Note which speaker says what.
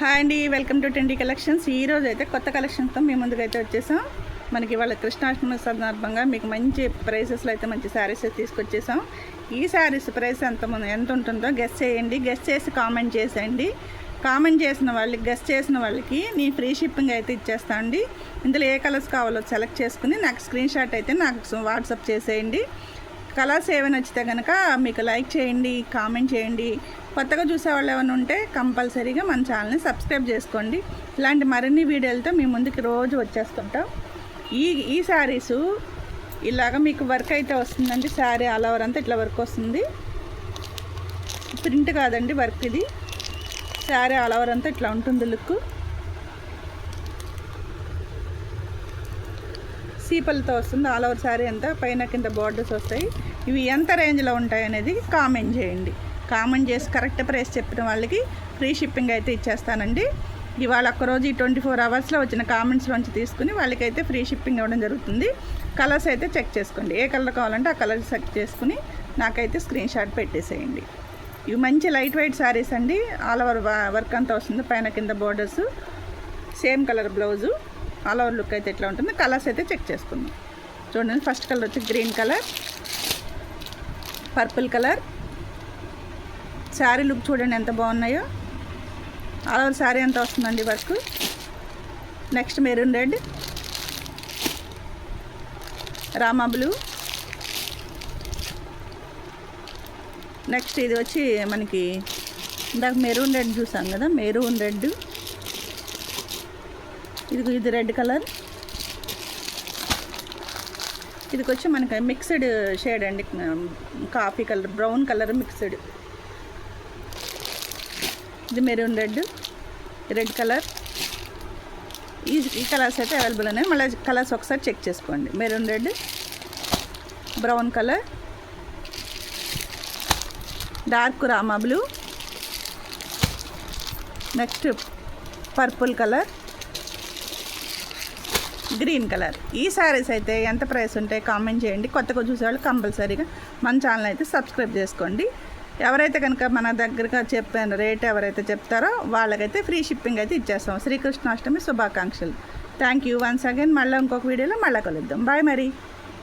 Speaker 1: Hi అండి welcome to twenty collections. ఈ రోజు అయితే కొత్త కలెక్షన్తో మీ ముందుకైతే వచ్చేసాం. మనకి వాళ్ళ కృష్ణాష్టమి సందర్భంగా మీకు మంచి ప్రైసెస్లో అయితే మంచి శారీస్ అయితే తీసుకొచ్చేసాం. ఈ శారీస్ ప్రైస్ ఎంత ఎంత ఉంటుందో గెస్ చేయండి. గెస్ చేసి కామెంట్ చేసేయండి. కామెంట్ చేసిన వాళ్ళకి గెస్ట్ చేసిన వాళ్ళకి నేను ఫ్రీ షిప్పింగ్ అయితే ఇచ్చేస్తాను అండి. ఇందులో ఏ కలర్స్ కావాలో సెలెక్ట్ చేసుకుని నాకు స్క్రీన్ షాట్ అయితే నాకు వాట్సాప్ చేసేయండి. కలర్స్ ఏమైనా వచ్చితే కనుక మీకు లైక్ చేయండి కామెంట్ చేయండి. కొత్తగా చూసే వాళ్ళు ఏమైనా ఉంటే కంపల్సరీగా మన ఛానల్ని సబ్స్క్రైబ్ చేసుకోండి. ఇలాంటి మరిన్ని వీడియోలతో మీ ముందుకి రోజు వచ్చేస్తుంటాం. ఈ ఈ శారీసు ఇలాగ మీకు వర్క్ అయితే వస్తుందండి. శారీ ఆల్ ఓవర్ అంతా ఇట్లా వర్క్ వస్తుంది. ప్రింట్ కాదండి వర్క్ ఇది. శారీ ఆల్ ఓవర్ అంతా ఇట్లా ఉంటుంది లుక్. సీపలతో వస్తుంది. ఆల్ ఓవర్ శారీ అంతా పైన కింద బార్డర్స్ వస్తాయి. ఇవి ఎంత రేంజ్లో ఉంటాయి అనేది కామెంట్ చేయండి. కామెంట్ చేసి కరెక్ట్ ప్రైస్ చెప్పిన వాళ్ళకి ఫ్రీ షిప్పింగ్ అయితే ఇచ్చేస్తానండి. ఇవాళ ఒక్కరోజు ఈ ట్వంటీ ఫోర్ అవర్స్లో వచ్చిన కామెంట్స్లోంచి తీసుకుని వాళ్ళకైతే ఫ్రీ షిప్పింగ్ ఇవ్వడం జరుగుతుంది. కలర్స్ అయితే చెక్ చేసుకోండి. ఏ కలర్ కావాలంటే ఆ కలర్ చెక్ చేసుకుని నాకైతే స్క్రీన్ షాట్ పెట్టేసేయండి. ఇవి మంచి లైట్ వెయిట్ శారీస్ అండి. ఆల్ ఓవర్ వర్క్ అంతా వస్తుంది. పైన కింద borders. Same colour blouse. All over look అయితే ఎట్లా ఉంటుంది కలర్స్ అయితే చెక్ చేసుకుందాం. చూడండి ఫస్ట్ కలర్ వచ్చి green colour purple colour sari look చూడండి ఎంత బాగున్నాయో. ఆల్ ఓవర్ శారీ ఎంత వస్తుందండి work. Next maroon red Rama blue next ఇది వచ్చి మనకి ఇందాక మెరూన్ రెడ్ చూసాం కదా మెరూన్ రెడ్ ఇది ఇది రెడ్ కలర్. ఇది వచ్చి మనకి మిక్స్డ్ షేడ్ అండి. Coffee colour brown colour mixed. ఇది మెరూన్ రెడ్ రెడ్ కలర్. ఈ ఈ కలర్స్ అయితే అవైలబుల్ ఉన్నాయి. మళ్ళీ కలర్స్ ఒకసారి చెక్ చేసుకోండి. Maroon red brown colour. Dark Rama blue. Next purple colour. Green colour. ఈ శారీస్ అయితే ఎంత ప్రైస్ ఉంటాయి కామెంట్ చేయండి. కొత్తగా చూసేవాళ్ళు కంపల్సరీగా మన ఛానల్ అయితే సబ్స్క్రైబ్ చేసుకోండి. ఎవరైతే కనుక మన దగ్గరగా చెప్పిన రేట్ ఎవరైతే చెప్తారో వాళ్ళకైతే ఫ్రీ షిప్పింగ్ అయితే ఇచ్చేస్తాం. శ్రీకృష్ణాష్టమి శుభాకాంక్షలు. థ్యాంక్ యూ వన్స్ అగైన్ మళ్ళీ ఇంకొక వీడియోలో మళ్ళీ కలుద్దాం. బాయ్ మరి.